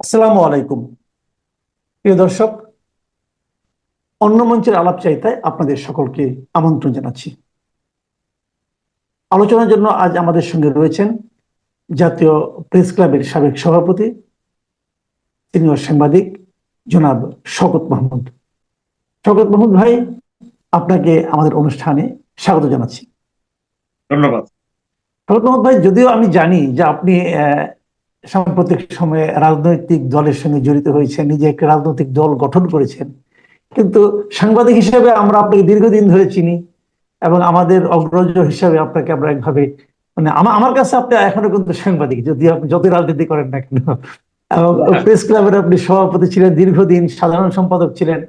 আসসালামু আলাইকুম। প্রিয় দর্শক অন্য মঞ্চের আলাপ চাইতায় আপনাদের সকলকে আমন্ত্রণ জানাচ্ছি। আলোচনার জন্য আজ আমাদের সঙ্গে রয়েছেন জাতীয় প্রেস ক্লাবের সাবেক সভাপতি সিনিয়র সাংবাদিক জনাব শকত মাহমুদ। শওকত মাহমুদ ভাই আপনাকে আমাদের অনুষ্ঠানে স্বাগত জানাচ্ছি। ধন্যবাদ। শকত মাহমুদ ভাই যদিও আমি জানি যে আপনি আহ, সাম্প্রতিক সময়ে রাজনৈতিক দলের সঙ্গে জড়িত হয়েছেন নিজে একটা রাজনৈতিক দল গঠন করেছেন। কিন্তু সাংবাদিক হিসেবে আমরা আপনাকে দীর্ঘদিন ধরে চিনি এবং আমাদের অগ্রজ হিসাবে আপনাকে আমরা একভাবে মানে আমার কাছে আপনি এখনও কিন্তু সাংবাদিক যদি আপনি যত রাজনীতি করেন না কেন। এবং প্রেস ক্লাবের আপনি সভাপতি ছিলেন, দীর্ঘদিন সাধারণ সম্পাদক ছিলেন।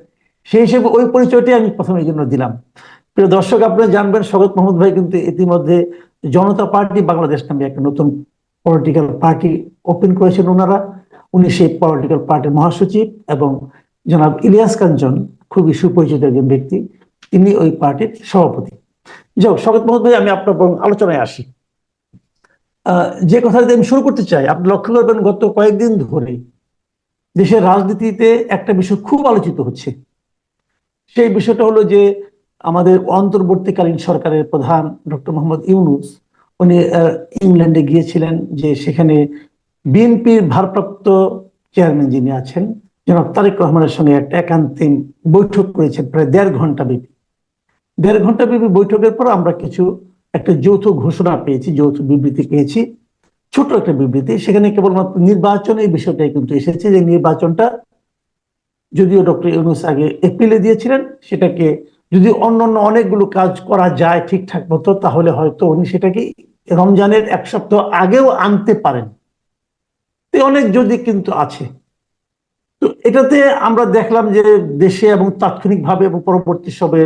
সেই হিসেবে ওই পরিচয়টি আমি প্রথমে এই জন্য দিলাম। প্রিয় দর্শক, আপনারা জানবেন শরৎ মাহমুদ ভাই কিন্তু ইতিমধ্যে জনতা পার্টি বাংলাদেশ নামে একটা নতুন পলিটিক্যাল পার্টি ওপেন করেছেন ওনারা। উনি সেই পলিটিক্যাল পার্টির মহাসচিব এবং জনাব ইলিয়াস কাঞ্চন খুবই সুপরিচিত একজন ব্যক্তি। তিনি ওই পার্টির সভাপতি। যাক শরৎ মাহমুদ ভাই, আমি আপনার আলোচনায় আসি। যে কথা আমি শুরু করতে চাই, আপনি লক্ষ্য করবেন গত কয়েকদিন ধরে দেশের রাজনীতিতে একটা বিষয় খুব আলোচিত হচ্ছে। সেই বিষয়টা হলো যে আমাদের অন্তর্বর্তীকালীন সরকারের প্রধান ডক্টর মোহাম্মদ ইউনুস উনি ইংল্যান্ডে গিয়েছিলেন যে সেখানে বিএনপির ভারপ্রাপ্ত চেয়ারম্যান যিনি আছেন, জনাব তারেক রহমানের সঙ্গে একটা একান্তিম বৈঠক করেছেন প্রায় দেড় ঘণ্টা ব্যাপী। দেড় ঘণ্টা ব্যাপী বৈঠকের পর আমরা কিছু একটা যৌথ ঘোষণা পেয়েছি, যৌথ বিবৃতি পেয়েছি, ছোট একটা বিবৃতি। সেখানে কেবলমাত্র নির্বাচন এই বিষয়টাই কিন্তু এসেছে যে নির্বাচনটা যদিও ডক্টর ইউনুস আগে এপ্রিলে দিয়েছিলেন, সেটাকে যদি অন্য অন্য অনেকগুলো কাজ করা যায় ঠিকঠাক মতো, তাহলে হয়তো উনি সেটাকে রমজানের এক সপ্তাহ আগেও আনতে পারেন। অনেক যদি কিন্তু আছে। তো এটাতে আমরা দেখলাম যে দেশে এবং তাৎক্ষণিকভাবে এবং পরবর্তী সবে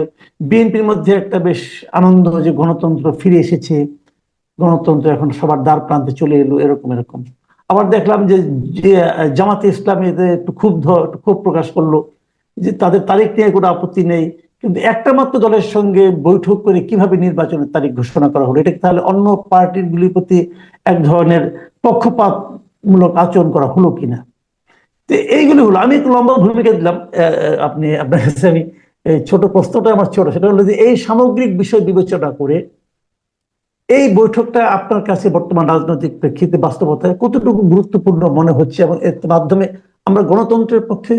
বিএনপির মধ্যে একটা বেশ আনন্দ যে গণতন্ত্র ফিরে এসেছে। গণতন্ত্র এখন সবার দ্বার প্রান্তে চলে এলো এরকম এরকম। আবার দেখলাম যে জামাতে ইসলামী এতে একটু ক্ষুব্ধ, একটু ক্ষোভ প্রকাশ করল যে তাদের তারিখ নিয়ে কোনো আপত্তি নেই। কিন্তু একটা মাত্র দলের সঙ্গে বৈঠক করে কীভাবে নির্বাচনের তারিখ ঘোষণা করা হলো? এটা তাহলে অন্য পার্টির গুলির প্রতি এক ধরনের পক্ষপাতমূলক আচরণ করা হলো কিনা? তো এইগুলি হলো। আমি একটু লম্বা ভূমিকা দিলাম আপনি, আপনার কাছে আমি ছোট প্রশ্নটা আমার ছোট। সেটা হলো যে এই সামগ্রিক বিষয় বিবেচনা করে এই বৈঠকটা আপনার কাছে বর্তমান রাজনৈতিক প্রেক্ষিতে বাস্তবতায় কতটুকু গুরুত্বপূর্ণ মনে হচ্ছে এবং এর মাধ্যমে আমরা গণতন্ত্রের পক্ষে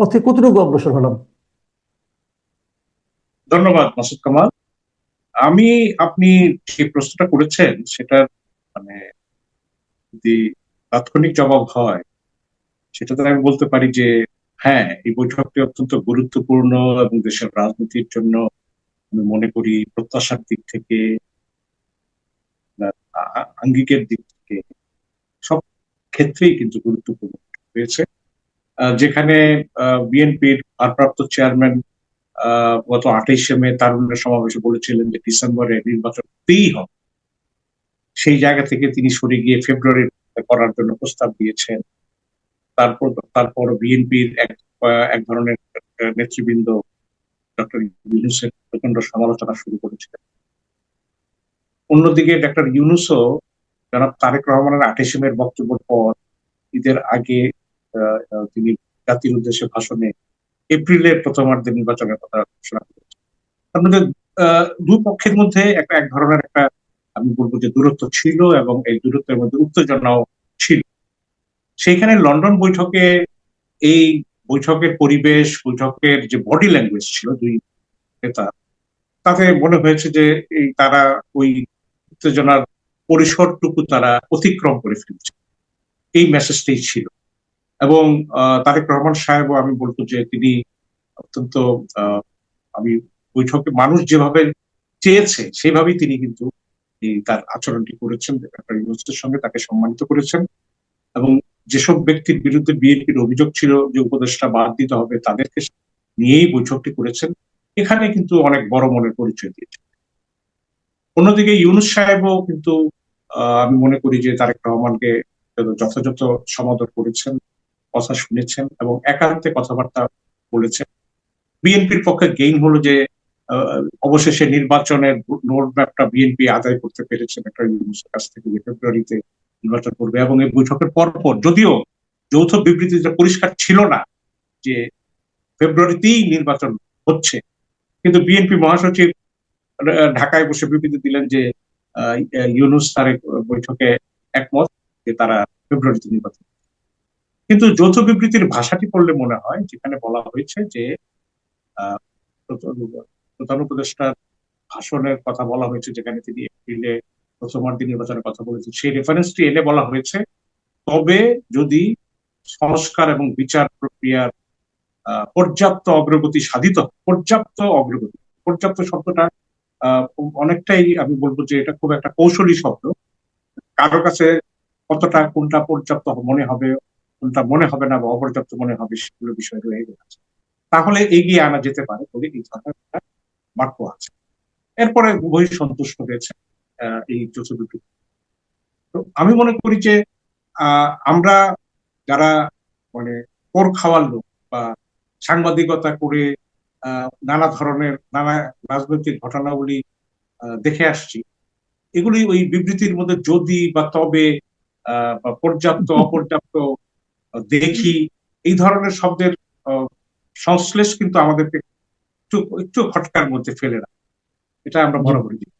পথে কতটুকু অগ্রসর হলাম? ধন্যবাদ, মাসুদ কামাল। আমি, আপনি যে প্রশ্নটা করেছেন, সেটার মানে যদি তাৎক্ষণিক জবাব হয়, সেটাতে আমি বলতে পারি যে হ্যাঁ এই বৈঠকটি অত্যন্ত গুরুত্বপূর্ণ এবং দেশের রাজনীতির জন্য আমি মনে করি প্রত্যাশার দিক থেকে আঙ্গিকের দিক থেকে সব ক্ষেত্রেই কিন্তু গুরুত্বপূর্ণ হয়েছে। যেখানে বিএনপির ভারপ্রাপ্ত চেয়ারম্যান গত আঠাইশে মে তারুণ্যের সমাবেশে বলেছিলেন যে ডিসেম্বরে নির্বাচন হতেই হবে। সেই জায়গা থেকে তিনি সরে গিয়ে ফেব্রুয়ারি করার জন্য প্রস্তাব দিয়েছেন। তারপর তারপর বিএনপির এক এক ধরনের নেতৃবৃন্দ ডক্টর ইউনুসের প্রচণ্ড সমালোচনা শুরু করেছিলেন। অন্যদিকে ডক্টর ইউনুসও জনাব তারেক রহমানের আঠাইশে মের বক্তব্যের পর ঈদের আগে তিনি জাতির উদ্দেশ্যে ভাষণে এপ্রিলের প্রথমার্ধে নির্বাচনের কথা ঘোষণা করেছেন তার মধ্যে আহ, দুই পক্ষের মধ্যে একটা এক ধরনের একটা আমি বলব যে দূরত্ব ছিল এবং এই দূরত্বের মধ্যে উত্তেজনাও ছিল। সেইখানে লন্ডন বৈঠকে এই বৈঠকের পরিবেশ বৈঠকের যে বডি ল্যাঙ্গুয়েজ ছিল দুই নেতা তাতে মনে হয়েছে যে এই তারা ওই উত্তেজনার পরিসরটুকু তারা অতিক্রম করে ফেলছে। এই মেসেজটাই ছিল। এবং তারেক রহমান সাহেবও আমি বলব যে তিনি অত্যন্ত আমি বৈঠকে মানুষ যেভাবে চেয়েছে, সেভাবেই তিনি কিন্তু তার আচরণটি করেছেন ইউনুসের সঙ্গে তাকে সম্মানিত করেছেন। এবং যেসব ব্যক্তির বিরুদ্ধে বিএনপির অভিযোগ ছিল যে উপদেষ্টা বাদ দিতে হবে, তাদেরকে নিয়েই বৈঠকটি করেছেন। এখানে কিন্তু অনেক বড় মনের পরিচয় দিয়েছে অন্যদিকে ইউনুস সাহেবও কিন্তু আমি মনে করি যে তারেক রহমানকে যথাযথ সমাদর করেছেন। কথা শুনেছেন এবং একান্তে কথাবার্তা বলেছেন বিএনপির পক্ষে গেইন হলো যে অবশেষে নির্বাচনের রোড ম্যাপটা বিএনপি আদায় করতে পেরেছেন একটা কাছ থেকে যে ফেব্রুয়ারিতে নির্বাচন করবে এবং এই বৈঠকের পরপর যদিও যৌথ বিবৃতিতে পরিষ্কার ছিল না যে ফেব্রুয়ারিতেই নির্বাচন হচ্ছে, কিন্তু বিএনপি মহাসচিব ঢাকায় বসে বিবৃতি দিলেন যে ইউনুস তারেক বৈঠকে একমত যে তারা ফেব্রুয়ারিতে নির্বাচন। কিন্তু যৌথ বিবৃতির ভাষাটি পড়লে মনে হয়, যেখানে বলা হয়েছে যে প্রধান- উপদেষ্টার ভাষণের কথা বলা হয়েছে, যেখানে তিনি এপ্রিলে প্রথমার্ধে নির্বাচনের কথা বলেছেন। সেই রেফারেন্সটি এনে বলা হয়েছে। তবে যদি সংস্কার এবং বিচার প্রক্রিয়ার পর্যাপ্ত অগ্রগতি সাধিত পর্যাপ্ত অগ্রগতি, পর্যাপ্ত শব্দটা অনেকটাই আমি বলব যে এটা খুব একটা কৌশলী শব্দ। কারও কাছে কতটা কোনটা পর্যাপ্ত মনে হবে কোনটা মনে হবে না বা অপর্যাপ্ত মনে হবে সেগুলো বিষয় রয়ে গেছে। তাহলে এগিয়ে আনা যেতে পারে বলে এই ধরনের বাক্য আছে। এরপরে উভয় সন্তুষ্ট হয়েছে এই যৌথ বিবৃতি তো আমি মনে করি যে আমরা যারা মানে কোর খাওয়ার লোক বা সাংবাদিকতা করে আহ, নানা ধরনের নানা রাজনৈতিক ঘটনাবলী আহ, দেখে আসছি এগুলি ওই বিবৃতির মধ্যে যদি বা তবে আহ, বা পর্যাপ্ত অপর্যাপ্ত দেখি। এই ধরনের শব্দের সংশ্লেষ কিন্তু আমাদেরকে একটু একটু খটকার মধ্যে ফেলে না এটা আমরা বরাবরই দেখি।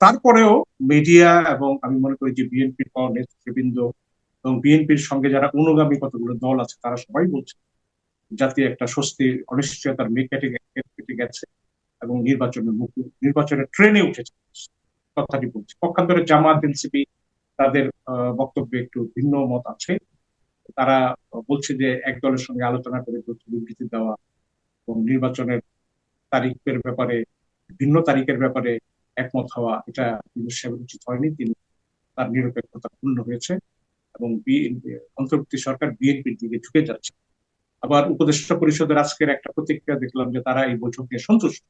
তারপরেও মিডিয়া এবং আমি মনে করি যে বিএনপির নেতৃবৃন্দ এবং বিএনপির সঙ্গে যারা অনুগামী কতগুলো দল আছে, তারা সবাই বলছে, জাতীয় একটা স্বস্তি অনিশ্চয়তার কেটে কেটে গেছে এবং নির্বাচনের মুখ, নির্বাচনের ট্রেনে উঠেছে। কথাটি বলছে। পক্ষান্তরে জামাত, এনসিপি, তাদের বক্তব্যে একটু ভিন্ন মত আছে। তারা বলছে যে এক দলের সঙ্গে আলোচনা করে বিবৃতি দেওয়া এবং নির্বাচনের তারিখের ব্যাপারে, ভিন্ন তারিখের ব্যাপারে একমত হওয়া, এটা ইউনুস উচিত হয়নি। তিনি তার নিরপেক্ষতা পূর্ণ হয়েছে এবং অন্তর্বর্তী সরকার বিএনপির দিকে ঝুঁকে যাচ্ছে। আবার উপদেষ্টা পরিষদের আজকের একটা প্রতিক্রিয়া দেখলাম যে তারা এই বৈঠক সন্তুষ্ট।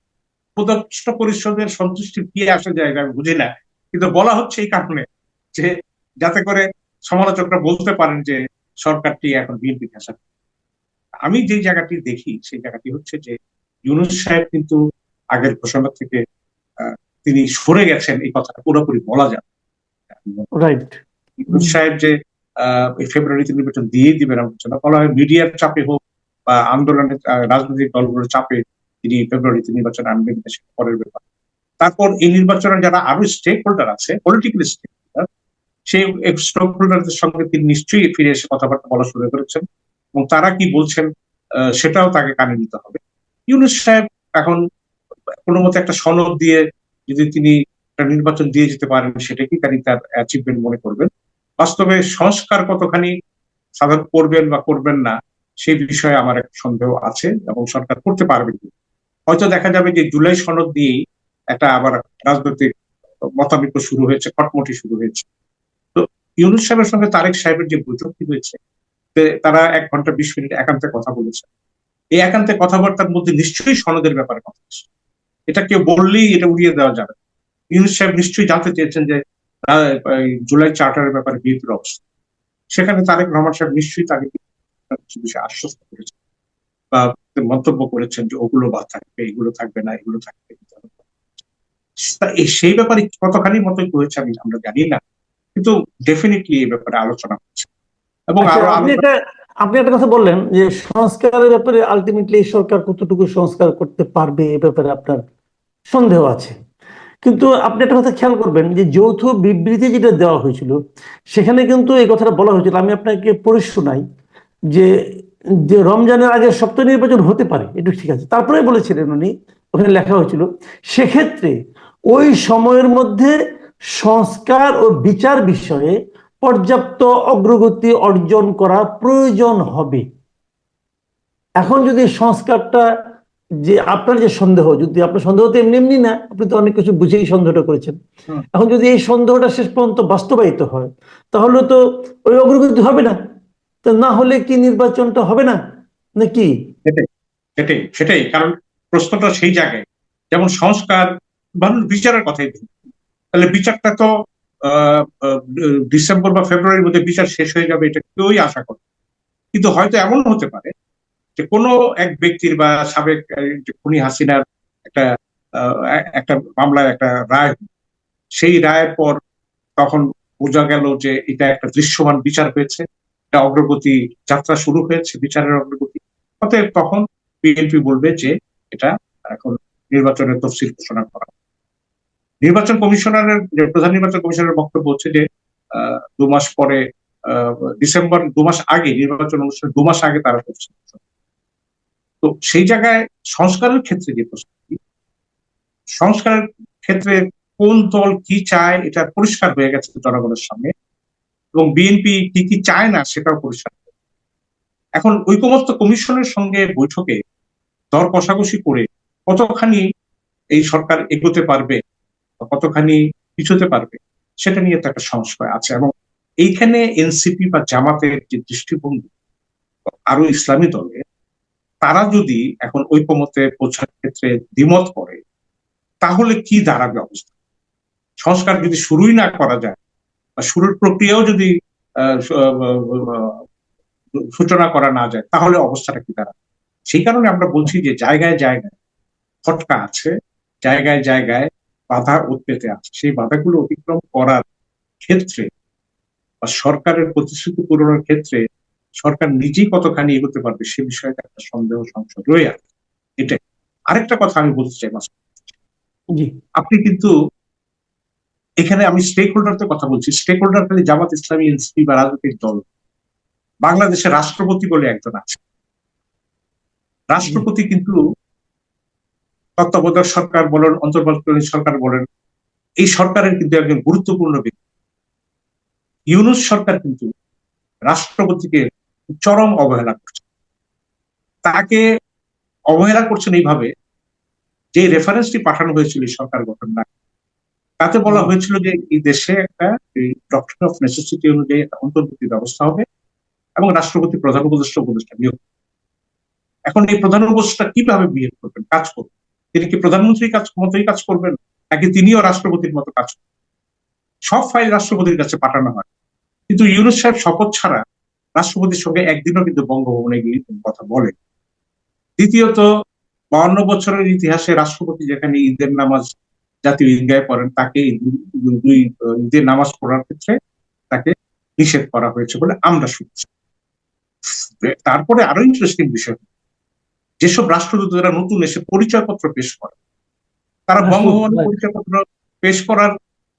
উপদেষ্টা পরিষদের সন্তুষ্টির কি আসে যায় আমি বুঝি না, কিন্তু বলা হচ্ছে এই কারণে যে যাতে করে সমালোচকরা বলতে পারেন যে সরকারটি এখন বিএনপি আমি যে জায়গাটি দেখি সেই জায়গাটি হচ্ছে যে ইউনুস সাহেব কিন্তু আগের ঘোষণা থেকে তিনি সরে গেছেন এই কথাটা পুরোপুরি বলা যায়। রাইট ইউনুস সাহেব যে ফেব্রুয়ারিতে নির্বাচন দিয়েই দিবেন এমন কিছু না বলা হয় মিডিয়ার চাপে হোক বা আন্দোলনের রাজনৈতিক দলগুলোর চাপে তিনি ফেব্রুয়ারিতে নির্বাচন আনবেন পরের ব্যাপার। তারপর এই নির্বাচনে যারা আরও স্টেক হোল্ডার আছে পলিটিক্যাল স্টেক সেই স্টেক হোল্ডারদের সঙ্গে তিনি নিশ্চয়ই ফিরে এসে কথাবার্তা বলা শুরু করেছেন এবং তারা কি বলছেন সেটাও তাকে কানে নিতে হবে। ইউনুস সাহেব এখন কোনো মতে একটা সনদ দিয়ে যদি তিনি নির্বাচন দিয়ে যেতে পারেন সেটাকেই তিনি তার অ্যাচিভমেন্ট মনে করবেন? বাস্তবে সংস্কার কতখানি সাধারণ করবেন বা করবেন না, সেই বিষয়ে আমার একটা সন্দেহ আছে এবং সরকার করতে পারবে কি? হয়তো দেখা যাবে যে জুলাই সনদ দিয়েই একটা আবার রাজনৈতিক মতামিত শুরু হয়েছে, খটমটি শুরু হয়েছে। ইউনুস সাহেবের সঙ্গে তারেক সাহেবের যে বৈঠকটি হয়েছে তারা এক ঘণ্টা বিশ মিনিট একান্তে কথা বলেছে। এই একান্তে কথাবার্তার মধ্যে নিশ্চয়ই সনদের ব্যাপারে কথা হচ্ছে এটা কেউ বললেই এটা উড়িয়ে দেওয়া যাবে। ইউনুস সাহেব নিশ্চয়ই জানতে চেয়েছেন যে জুলাই চার্টারের ব্যাপারে বিএনপির অবস্থা। সেখানে তারেক রহমান সাহেব নিশ্চয়ই তাকে আশ্বস্ত করেছেন বা মন্তব্য করেছেন যে, ওগুলো বাদ থাকবে, এগুলো থাকবে না, এগুলো থাকবে সেই ব্যাপারে কতখানি মতৈক্য হয়েছে আমি আমরা জানি না। কিন্তু ডেফিনেটলি এই ব্যাপারে আলোচনা হচ্ছে। এবং আচ্ছা, আরও আপনি একটা কথা বললেন যে সংস্কারের ব্যাপারে আলটিমেটলি সরকার কতটুকু সংস্কার করতে পারবে এ ব্যাপারে আপনার সন্দেহ আছে। কিন্তু আপনি একটা কথা খেয়াল করবেন যে যৌথ বিবৃতি যেটা দেওয়া হয়েছিল সেখানে কিন্তু এই কথাটা বলা হয়েছিল। আমি আপনাকে পড়ে শোনাই যে যে রমজানের আগে সপ্তাহ নির্বাচন হতে পারে এটা ঠিক আছে। তারপরে বলেছিলেন উনি ওখানে লেখা হয়েছিল সেক্ষেত্রে ওই সময়ের মধ্যে সংস্কার ও বিচার বিষয়ে পর্যাপ্ত অগ্রগতি অর্জন করা প্রয়োজন হবে। এখন যদি সংস্কারটা যে আপনার যে সন্দেহ যদি আপনার সন্দেহ তো এমনি এমনি না আপনি তো অনেক কিছু বুঝেই সন্দেহটা করেছেন। এখন যদি এই সন্দেহটা শেষ পর্যন্ত বাস্তবায়িত হয় তাহলে তো ওই অগ্রগতি হবে না। তো না হলে কি নির্বাচনটা হবে না? নাকি? সেটাই সেটাই কারণ প্রশ্নটা সেই জায়গায়। যেমন সংস্কার বিচারের কথাই তাহলে বিচারটা তো ডিসেম্বর বা ফেব্রুয়ারির মধ্যে বিচার শেষ হয়ে যাবে এটা কেউই আশা করে কিন্তু হয়তো এমন হতে পারে যে কোনো এক ব্যক্তির বা সাবেক খুনি হাসিনার একটা একটা মামলার একটা রায় সেই রায়ের পর তখন বোঝা গেল যে এটা একটা দৃশ্যমান বিচার হয়েছে। একটা অগ্রগতি যাত্রা শুরু হয়েছে, বিচারের অগ্রগতি। অতএব তখন বিএনপি বলবে যে এটা এখন নির্বাচনের তফসিল ঘোষণা করা। নির্বাচন কমিশনারের, প্রধান নির্বাচন কমিশনের বক্তব্য হচ্ছে যে দু মাস পরে ডিসেম্বর, দু মাস আগে নির্বাচন অনুষ্ঠানে, দু মাস আগে তারা করছে তো সেই জায়গায় সংস্কারের ক্ষেত্রে যে প্রস্তুতি, সংস্কারের ক্ষেত্রে কোন দল কি চায়, এটা পরিষ্কার হয়ে গেছে জনগণের সামনে। এবং বিএনপি কি কি চায় না, সেটাও পরিষ্কার এখন ঐকমত্য কমিশনের সঙ্গে বৈঠকে দর কষাকষি করে কতখানি এই সরকার এগোতে পারবে কতখানি পিছুতে পারবে, সেটা নিয়ে তো একটা সংশয় আছে। এবং এইখানে এনসিপি বা জামাতের যে দৃষ্টিভঙ্গি আরও ইসলামী দলের তারা যদি এখন ঐকমতে পৌঁছার ক্ষেত্রে দ্বিমত করে, তাহলে কি দাঁড়াবে অবস্থা? সংস্কার যদি শুরুই না করা যায়, বা শুরুর প্রক্রিয়াও যদি সূচনা করা না যায়, তাহলে অবস্থাটা কি দাঁড়াবে? সেই কারণে আমরা বলছি যে জায়গায় জায়গায় ফটকা আছে, জায়গায় জায়গায় বাধা উৎপেতে আছে। সেই বাধাগুলো অতিক্রম করার ক্ষেত্রে বা সরকারের প্রতিশ্রুতি পূরণের ক্ষেত্রে সরকার নিজেই কতখানি এগোতে পারবে সে বিষয়ে একটা সন্দেহ সংশয় রয়ে আছে। এটাই। আরেকটা কথা আমি বলতে চাই। আপনি কিন্তু এখানে আমি স্টেক হোল্ডারদের কথা বলছি। স্টেক হোল্ডার খালি জামাত ইসলামী এনসিপি বা রাজনৈতিক দল। বাংলাদেশের রাষ্ট্রপতি বলে একজন আছে রাষ্ট্রপতি কিন্তু তত্ত্বাবধায়ক সরকার বলেন অন্তর্বর্তীকালীন সরকার বলেন, এই সরকারের কিন্তু একজন গুরুত্বপূর্ণ ব্যক্তি। ইউনুস সরকার কিন্তু রাষ্ট্রপতিকে চরম অবহেলা করছে। তাকে অবহেলা করছেন এইভাবে, যে রেফারেন্সটি পাঠানো হয়েছিল সরকার গঠন না তাতে বলা হয়েছিল যে এই দেশে একটা ডক্টর অফ নেসেসিটি অনুযায়ী একটা অন্তর্বর্তী ব্যবস্থা হবে এবং রাষ্ট্রপতি প্রধান উপদেষ্টা উপদেষ্টা নিয়োগ এখন এই প্রধান উপদেষ্টা কীভাবে বিহেভ করবেন? কাজ করবেন তিনি কি প্রধানমন্ত্রীর কাজ মতোই কাজ করবেন? নাকি তিনিও রাষ্ট্রপতির মতো কাজ করবেন? সব ফাইল রাষ্ট্রপতির কাছে পাঠানো হয়। কিন্তু ইউনুস সাহেব শপথ ছাড়া রাষ্ট্রপতির সঙ্গে একদিনও কিন্তু বঙ্গভবনে গিয়ে কথা বলেন। দ্বিতীয়ত, বাউন্ন বছরের ইতিহাসে রাষ্ট্রপতি যেখানে ঈদের নামাজ জাতীয় ঈদগায় পড়েন, তাকে দুই- ঈদের নামাজ পড়ার ক্ষেত্রে তাকে নিষেধ করা হয়েছে বলে আমরা শুনছি। তারপরে আরও ইন্টারেস্টিং বিষয় যেসব রাষ্ট্রদূত রাষ্ট্রদূতরা নতুন এসে পরিচয়পত্র পেশ করে তারা বঙ্গভবনে Right. পরিচয়পত্র পেশ করার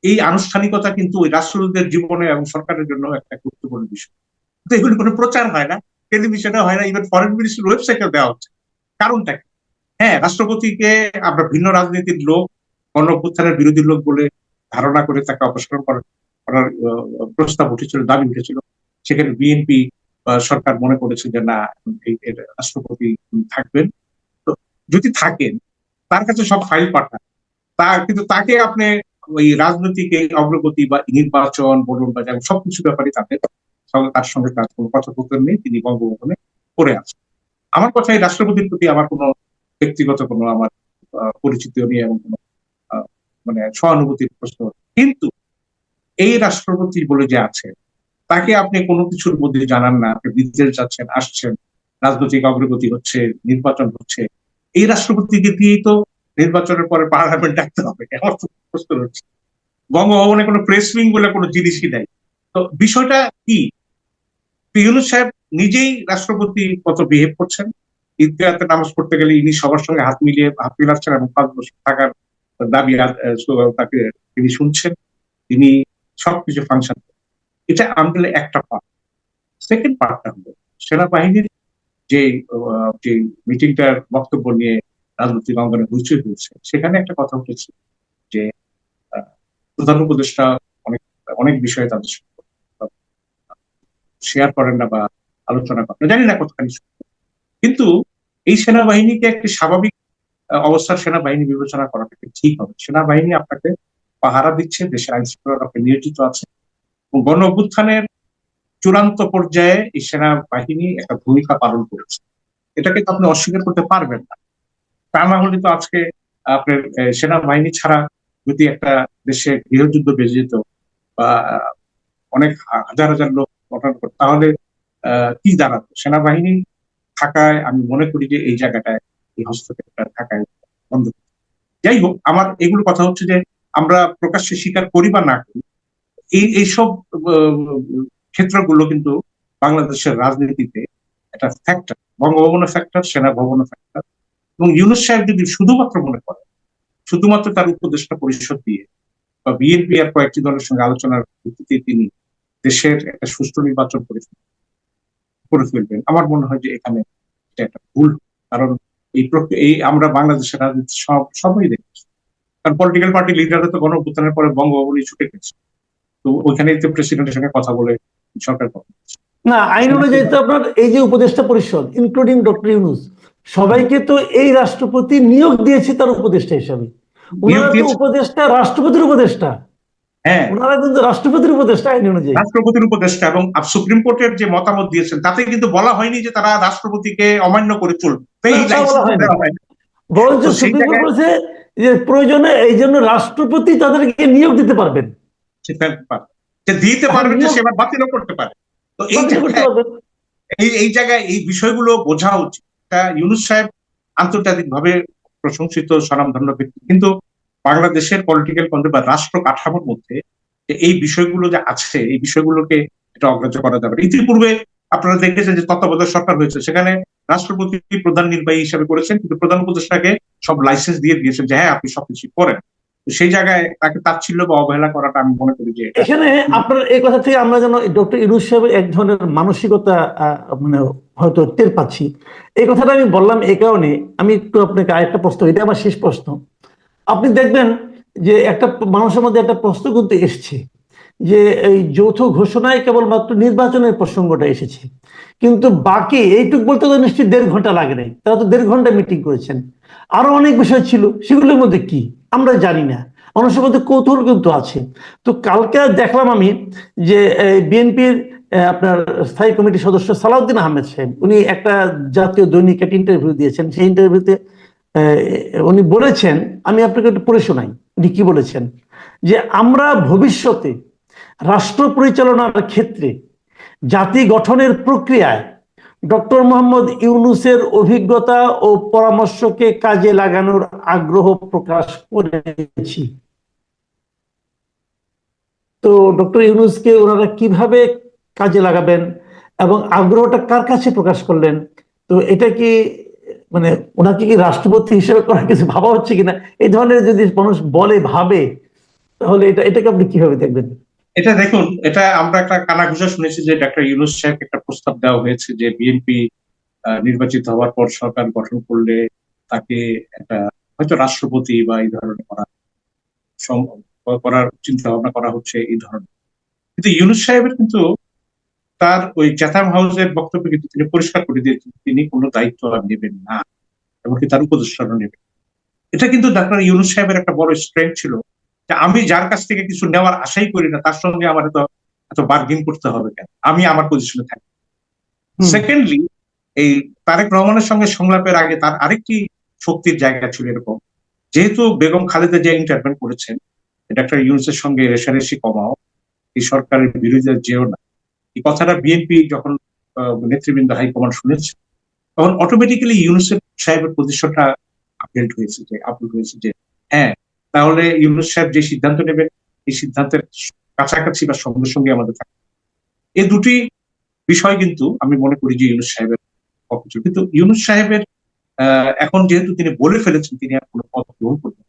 এই আনুষ্ঠানিকতা কিন্তু ওই রাষ্ট্রদূতের জীবনে এবং সরকারের জন্য একটা গুরুত্বপূর্ণ বিষয়। কিন্তু এগুলি কোনো প্রচার হয় না টেলিভিশনে হয় না ইভেন ফরেন মিনিস্ট্রির ওয়েবসাইটে দেওয়া হচ্ছে। কারণটা কি? হ্যাঁ রাষ্ট্রপতিকে আমরা ভিন্ন রাজনীতির লোক গণ বিরোধী লোক বলে ধারণা করে তাকে অপসারণ করার প্রস্তাব উঠেছিল দাবি উঠেছিল। সেখানে বিএনপি সরকার মনে করেছে যে না রাষ্ট্রপতি থাকবেন। তো যদি থাকেন, তার কাছে সব ফাইল পাঠান। তা, কিন্তু তাকে আপনি ওই রাজনৈতিক অগ্রগতি বা নির্বাচন, বলুন বা যেমন সবকিছু ব্যাপারে তাদের তার সঙ্গে তার কোনো কথোপকথন নেই, তিনি বঙ্গভবনে পড়ে আছেন। আমার কথা, এই রাষ্ট্রপতির প্রতি আমার কোনো ব্যক্তিগত কোনো আমার পরিচিত নেই এবং কোনো মানে সহানুভূতির প্রশ্ন কিন্তু এই রাষ্ট্রপতি বলে যে আছে তাকে আপনি কোনো কিছুর মধ্যে জানান না। আপনি বিদেশ যাচ্ছেন, আসছেন, রাজনৈতিক অগ্রগতি হচ্ছে, নির্বাচন হচ্ছে। এই রাষ্ট্রপতিকে দিয়েই তো নির্বাচনের পরে পার্লামেন্ট ডাকতে হবে। তো প্রশ্ন হচ্ছে, বঙ্গভবনে কোনো প্রেস উইং বলে কোনো জিনিসই নাই। তো বিষয়টা কি? ইউনুস সাহেব নিজেই রাষ্ট্রপতি কত বিহেভ করছেন? ঈদগাহতে নামাজ পড়তে গেলে ইনি সবার সঙ্গে হাত মিলিয়ে হাত মিলাচ্ছেন এবং পাঁচ বছর থাকার দাবি তাকে তিনি শুনছেন। তিনি সবকিছু ফাংশন এটা আমলে একটা পার্ট সেকেন্ড পার্টটা হলো সেনাবাহিনীর যে যে মিটিংটার বক্তব্য নিয়ে রাজনৈতিক অঙ্গনে হইচই হয়েছে, সেখানে একটা কথা উঠেছে যে প্রধান উপদেষ্টা অনেক অনেক বিষয়ে তাদের শেয়ার করেন না বা আলোচনা করেন জানি না কতখানি কিন্তু এই সেনাবাহিনীকে একটি স্বাভাবিক অবস্থার সেনাবাহিনী বিবেচনা করাটা কি ঠিক হবে? সেনাবাহিনী আপনাকে পাহারা দিচ্ছে, দেশের আইন শৃঙ্খলা নিয়োজিত আছে গণ অভ্যুত্থানের চূড়ান্ত পর্যায়ে এই সেনাবাহিনী একটা ভূমিকা পালন করেছে। এটাকে তো আপনি অস্বীকার করতে পারবেন না। তা না হলে তো আজকে আপনার সেনাবাহিনী ছাড়া যদি একটা দেশে গৃহযুদ্ধ বেজে যেত বা অনেক হাজার হাজার লোক গঠন করতো, তাহলে কি দাঁড়াতো সেনাবাহিনী থাকায় আমি মনে করি যে এই জায়গাটায় এই হস্তক্ষেপটা থাকায় বন্ধ। যাই হোক, আমার এগুলো কথা হচ্ছে যে আমরা প্রকাশ্যে স্বীকার করি বা না করি এই, এইসব ক্ষেত্রগুলো কিন্তু বাংলাদেশের রাজনীতিতে একটা ফ্যাক্টর বঙ্গভবনের ফ্যাক্টর সেনা ভবনের ফ্যাক্টর এবং ইউনুস সাহেব যদি শুধুমাত্র মনে করেন, শুধুমাত্র তার উপদেষ্টা পরিষদ দিয়ে বা বিএনপি আর কয়েকটি দলের সঙ্গে আলোচনার ভিত্তিতে তিনি দেশের একটা সুষ্ঠু নির্বাচন করে করে ফেলবেন, আমার মনে হয় যে এখানে এটা একটা ভুল, কারণ এই এই আমরা বাংলাদেশের রাজনীতি সব, সবই দেখেছি। কারণ পলিটিক্যাল পার্টি লিডাররা তো গণ পরে বঙ্গভবনই ছুটে গেছে। তো ওইখানেই তো প্রেসিডেন্টের সঙ্গে কথা বলে সরকার না আইন অনুযায়ী তো আপনার এই যে উপদেষ্টা পরিষদ ইনক্লুডিং ডক্টর ইউনুস সবাইকে তো এই রাষ্ট্রপতি নিয়োগ দিয়েছে তার উপদেষ্টা হিসাবে। উপদেষ্টা রাষ্ট্রপতির উপদেষ্টা। হ্যাঁ। ওনারা কিন্তু রাষ্ট্রপতির উপদেষ্টা আইন অনুযায়ী। রাষ্ট্রপতির উপদেষ্টা এবং সুপ্রিম কোর্টের যে মতামত দিয়েছেন তাতে কিন্তু বলা হয়নি যে তারা রাষ্ট্রপতিকে অমান্য করে চলবে। হয়নি। বরঞ্চ সুপ্রিম কোর্ট বলেছে যে প্রয়োজনে এই জন্য রাষ্ট্রপতি তাদেরকে নিয়োগ দিতে পারবেন। সেটা পারে। যে দিতে পারবে যে নিয়োগ- সে আবার বাতিলও করতে পারে তো এই এই এই জায়গায় এই বিষয়গুলো বোঝা উচিত। ইউনুস সাহেব আন্তর্জাতিকভাবে প্রশংসিত স্বনামধন্য ব্যক্তি কিন্তু বাংলাদেশের পলিটিক্যাল কন্ট্রোল বা রাষ্ট্র কাঠামোর মধ্যে যে এই বিষয়গুলো যে আছে এই বিষয়গুলোকে এটা অগ্রাহ্য করা যাবে ইতিপূর্বে আপনারা দেখেছেন যে তত্ত্বাবধায়ক সরকার হয়েছে। সেখানে রাষ্ট্রপতি প্রধান নির্বাহী হিসাবে করেছেন কিন্তু প্রধান উপদেষ্টাকে সব লাইসেন্স দিয়ে দিয়েছেন যে হ্যাঁ আপনি সবকিছু করেন। সেই জায়গায় তাকে তাচ্ছিল্য বা অবহেলা করাটা আমি মনে করি যে এখানে আপনার এই কথা থেকে আমরা যেন ডক্টর ইউনুস সাহেবের এক ধরনের মানসিকতা মানে হয়তো টের পাচ্ছি। এই কথাটা আমি বললাম এই কারণে আমি একটু আপনাকে আরেকটা প্রশ্ন, এটা আমার শেষ প্রশ্ন। আপনি দেখবেন যে একটা মানুষের মধ্যে একটা প্রশ্ন কিন্তু এসছে যে এই যৌথ ঘোষণায় কেবলমাত্র নির্বাচনের প্রসঙ্গটা এসেছে। কিন্তু বাকি এইটুক বলতে তো নিশ্চয়ই দেড় ঘণ্টা লাগে নাই। তারা তো দেড় ঘণ্টা মিটিং করেছেন। আরও অনেক বিষয় ছিল, সেগুলোর মধ্যে কি? আমরা জানি না। মানুষের মধ্যে কৌতূহল কিন্তু আছে। তো কালকে দেখলাম আমি যে বিএনপির আপনার স্থায়ী কমিটির সদস্য সালাউদ্দিন আহমেদ সাহেব উনি একটা জাতীয় দৈনিক একটা ইন্টারভিউ দিয়েছেন। সেই ইন্টারভিউতে উনি বলেছেন, আমি আপনাকে একটু পড়ে শোনাই, উনি কি বলেছেন? যে আমরা ভবিষ্যতে রাষ্ট্র পরিচালনার ক্ষেত্রে জাতি গঠনের প্রক্রিয়ায় ডক্টর মোহাম্মদ ইউনুসের অভিজ্ঞতা ও পরামর্শকে কাজে লাগানোর আগ্রহ প্রকাশ করেছি। তো ডক্টর ইউনুসকে ওনারা কীভাবে কাজে লাগাবেন এবং আগ্রহটা কার কাছে প্রকাশ করলেন? তো এটা কি মানে ওনাকে কি রাষ্ট্রপতি হিসেবে করার কিছু ভাবা হচ্ছে কিনা? এই ধরনের যদি মানুষ বলে, ভাবে, তাহলে এটা, এটাকে আপনি কীভাবে দেখবেন? এটা দেখুন, এটা আমরা একটা কানাঘুষা শুনেছি যে ডাক্তার ইউনুস সাহেব একটা প্রস্তাব দেওয়া হয়েছে যে বিএনপি নির্বাচিত হওয়ার পর সরকার গঠন করলে তাকে একটা, হয়তো রাষ্ট্রপতি বা এই ধরনের করা করার চিন্তা ভাবনা করা হচ্ছে এই ধরনের। কিন্তু ইউনুস সাহেবের কিন্তু তার ওই চ্যাথাম হাউসের বক্তব্য কিন্তু তিনি পরিষ্কার করে দিয়েছেন, তিনি কোনো দায়িত্ব আর নেবেন না, এমনকি তার উপদেষ্টারও নেবেন। এটা কিন্তু ডাক্তার ইউনুস সাহেবের একটা বড় স্ট্রেংথ ছিল। আমি যার কাছ থেকে কিছু নেওয়ার আশাই করি না তার সঙ্গে আমার এত এত বার্গিন করতে হবে কেন? আমি আমার পজিশনে থাকি। সেকেন্ডলি এই তারেক রহমানের সঙ্গে সংলাপের আগে তার আরেকটি শক্তির জায়গা ছিল এরকম। যেহেতু বেগম খালেদা জিয়া ইন্টারভেন করেছেন ডাক্তার ইউনুসের সঙ্গে রেশারেশি কমাও এই সরকারের বিরোধিতা যেও না। এই কথাটা বিএনপি যখন নেতৃবৃন্দ হাইকমান্ড শুনেছে তখন অটোমেটিক্যালি ইউনুসেফ সাহেবের পজিশনটা আপডেট হয়েছে যে আপডেট হয়েছে যে তাহলে ইউনুস সাহেব যে সিদ্ধান্ত নেবেন এই সিদ্ধান্তের কাছাকাছি বা সঙ্গে সঙ্গে আমাদের থাকে এই দুটি বিষয় কিন্তু আমি মনে করি যে ইউনুস সাহেবের পক্ষ কিন্তু ইউনুস সাহেবের এখন যেহেতু তিনি বলে ফেলেছেন তিনি আর কোনো পদ গ্রহণ করবেন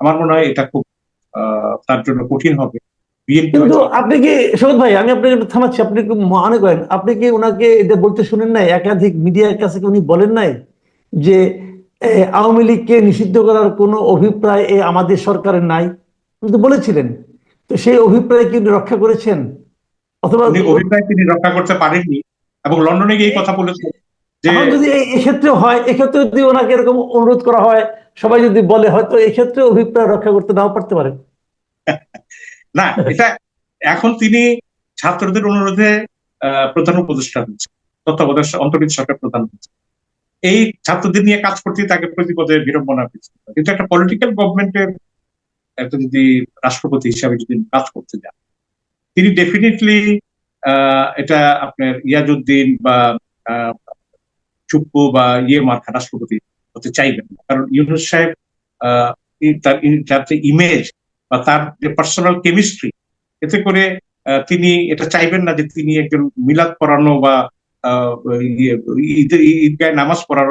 আমার মনে হয় এটা খুব তার জন্য কঠিন হবে। কিন্তু আপনি কি সৈয়দ ভাই আমি আপনাকে একটু থামাচ্ছি। আপনি কি মনে করেন আপনি কি ওনাকে এটা বলতে শুনেন নাই? একাধিক মিডিয়ার কাছে উনি বলেন নাই যে আওয়ামী লীগকে নিষিদ্ধ করার কোনো অভিপ্রায় এ আমাদের সরকারের নাই। কিন্তু বলেছিলেন তো সেই অভিপ্রায় কি রক্ষা করেছেন? অথবা অভিপ্রায় তিনি রক্ষা করতে পারেননি এবং লন্ডনে গিয়ে কথা বলেছেন যদি এক্ষেত্রে হয় এক্ষেত্রে যদি ওনাকে এরকম অনুরোধ করা হয় সবাই যদি বলে হয়তো এক্ষেত্রে অভিপ্রায় রক্ষা করতে নাও পারতে পারেন না এটা এখন তিনি ছাত্রদের অনুরোধে প্রধান উপদেষ্টা হচ্ছে তত্ত্বাবধায়ক অন্তর্গত সরকার প্রধান হচ্ছে এই ছাত্রদের নিয়ে কাজ করতে তাকে প্রতিপদে বিড়ম্বনা কিন্তু একটা পলিটিক্যাল গভর্নমেন্টের একটা যদি রাষ্ট্রপতি হিসাবে যদি কাজ করতে যান, তিনি ডেফিনেটলি এটা আপনার ইয়াজউদ্দিন বা চুপ্পু বা ইয়ে মার্কা রাষ্ট্রপতি হতে চাইবেন কারণ ইউনুস সাহেব তার তার যে ইমেজ বা তার যে পার্সোনাল কেমিস্ট্রি এতে করে তিনি এটা চাইবেন না যে তিনি একজন মিলাদ পড়ানো বা ঈদগায় নামাজ পড়ার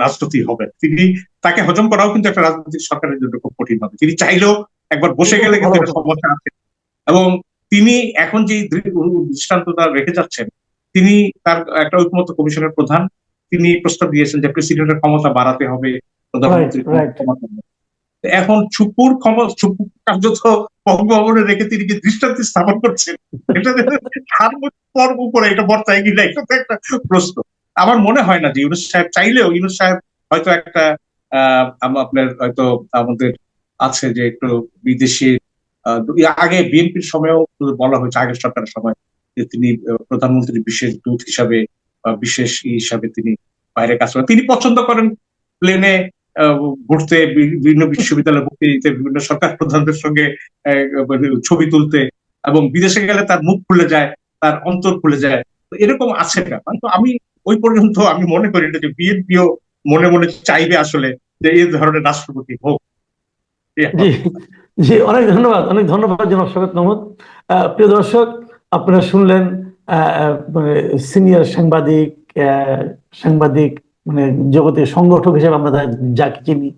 রাজনীতি হবেন তিনি তাকে হজম করাও কিন্তু একটা রাজনৈতিক সরকারের জন্য খুব কঠিন হবে তিনি চাইলেও একবার বসে গেলে কিন্তু সমস্যা আছে। এবং তিনি এখন যে দৃ- দৃষ্টান্তটা রেখে যাচ্ছেন তিনি তার একটা ঐকমত্য কমিশনের প্রধান। তিনি প্রস্তাব দিয়েছেন যে প্রেসিডেন্টের ক্ষমতা বাড়াতে হবে প্রধানমন্ত্রীর হবে। এখন চুপুর ক্ষমতা ছুপুর কার্যত বঙ্গভবনে রেখে তিনি কি দৃষ্টান্ত স্থাপন করছেন? এটা তার পর্ব উপরে এটা বর্তায় কিনা এটা তো একটা প্রশ্ন। আমার মনে হয় না যে ইউনুস সাহেব চাইলেও ইউনুস সাহেব হয়তো একটা আহ আপনার হয়তো আমাদের আছে যে একটু বিদেশি আগে বিএনপির সময়ও বলা হয়েছে আগের সরকারের সময় যে তিনি আহ, প্রধানমন্ত্রীর বিশেষ দূত হিসাবে বিশেষ হিসাবে তিনি বাইরে কাজ করেন। তিনি পছন্দ করেন প্লেনে ঘুরতে বিভিন্ন বিশ্ববিদ্যালয়ে ভর্তি দিতে বিভিন্ন সরকার প্রধানদের সঙ্গে ছবি তুলতে এবং বিদেশে গেলে তার মুখ খুলে যায়। তার অন্তর খুলে যায়। তো এরকম আছে না কিন্তু আমি ওই পর্যন্ত আমি মনে করি না যে বিএনপিও মনে মনে চাইবে আসলে যে এই ধরনের রাষ্ট্রপতি হোক। জি অনেক ধন্যবাদ অনেক ধন্যবাদ জনাব মাহমুদ। আহ, প্রিয় দর্শক আপনারা শুনলেন সিনিয়র সাংবাদিক সাংবাদিক মানে জগতের সংগঠক হিসেবে আমরা যাকে চিনি।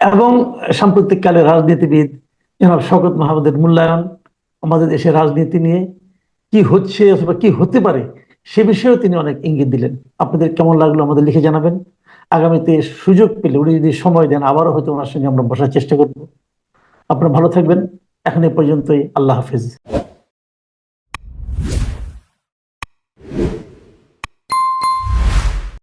এবং সাম্প্রতিককালে রাজনীতিবিদ জনাব শওকত মাহমুদের মূল্যায়ন আমাদের দেশের রাজনীতি নিয়ে কি হচ্ছে অথবা কি হতে পারে, সে বিষয়েও তিনি অনেক ইঙ্গিত দিলেন। আপনাদের কেমন লাগল আমাদের লিখে জানাবেন। আগামীতে সুযোগ পেলে উনি যদি সময় দেন, আবারও হয়তো ওনার সঙ্গে আমরা বসার চেষ্টা করব। আপনারা ভালো থাকবেন। এখন এ পর্যন্তই। আল্লাহ হাফিজ।